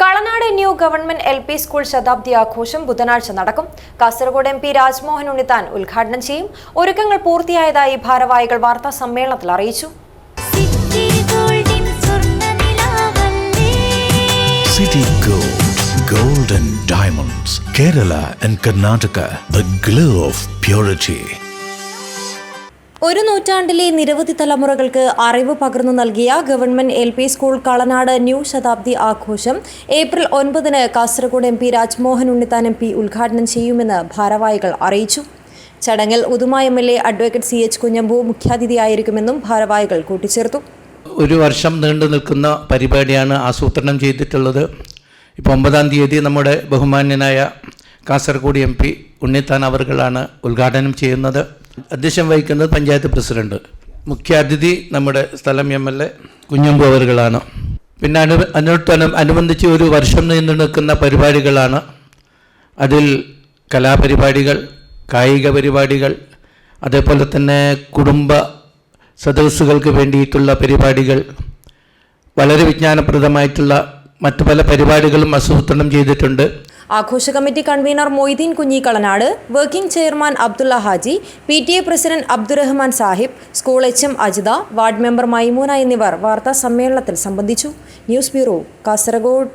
Kalanad new government L P school ശതാബ്ദി ആഘോഷം ബുധനാഴ്ച നടക്കും. കാസർഗോഡ് എം പി രാജ്മോഹൻ ഉണ്ണിത്താൻ ഉദ്ഘാടനം ചെയ്യും. ഒരുക്കങ്ങൾ പൂർത്തിയായതായി ഭാരവാഹികൾ വാർത്താ സമ്മേളനത്തിൽ അറിയിച്ചു. സിറ്റി ഗോൾഡിൻ സ്വർണനിലാവല്ലേ City Gold, Gold and Diamonds, Kerala and Karnataka, the glow of purity. ഒരു നൂറ്റാണ്ടിലെ നിരവധി തലമുറകൾക്ക് അറിവ് പകർന്നു നൽകിയ government L P school Kalanad new ശതാബ്ദി ആഘോഷം ഏപ്രിൽ ഒൻപതിന് Kasaragod M P Rajmohan Unnithan M P ഉദ്ഘാടനം ചെയ്യുമെന്ന് ഭാരവാഹികൾ അറിയിച്ചു. ചടങ്ങിൽ Uduma M L A advocate C H Kunhambu മുഖ്യാതിഥിയായിരിക്കുമെന്നും ഭാരവാഹികൾ കൂട്ടിച്ചേർത്തു. ഒരു വർഷം നീണ്ടു നിൽക്കുന്ന പരിപാടിയാണ് ആസൂത്രണം ചെയ്തിട്ടുള്ളത്. ഇപ്പോൾ ഒമ്പതാം തീയതി നമ്മുടെ ബഹുമാന്യനായ കാസർഗോഡ് എം പി ഉണ്ണിത്താൻ അവർകളാണ് ഉദ്ഘാടനം ചെയ്യുന്നത്. അധ്യക്ഷം വഹിക്കുന്നത് പഞ്ചായത്ത് പ്രസിഡന്റ്. മുഖ്യാതിഥി നമ്മുടെ സ്ഥലം എം എൽ എ കുഞ്ഞമ്പു അവരുകളാണ്. പിന്നെ അനു അനുത്തനം അനുബന്ധിച്ച് ഒരു വർഷം നീണ്ടു നിൽക്കുന്ന പരിപാടികളാണ്. അതിൽ കലാപരിപാടികൾ കായിക പരിപാടികൾ അതേപോലെ തന്നെ കുടുംബ സദസ്സുകൾക്ക് വേണ്ടിയിട്ടുള്ള പരിപാടികൾ വളരെ വിജ്ഞാനപ്രദമായിട്ടുള്ള മറ്റു പല പരിപാടികളും ആസൂത്രണം ചെയ്തിട്ടുണ്ട്. ആഘോഷ committee convener Moideen Kunhi Kalanad working chairman Abdulla Haji P T A president Abdurahman Sahib school H M Ajitha ward member Maimoona എന്നിവർ വാർത്താ സമ്മേളനത്തിൽ സംബന്ധിച്ചു. News bureau Kasaragod.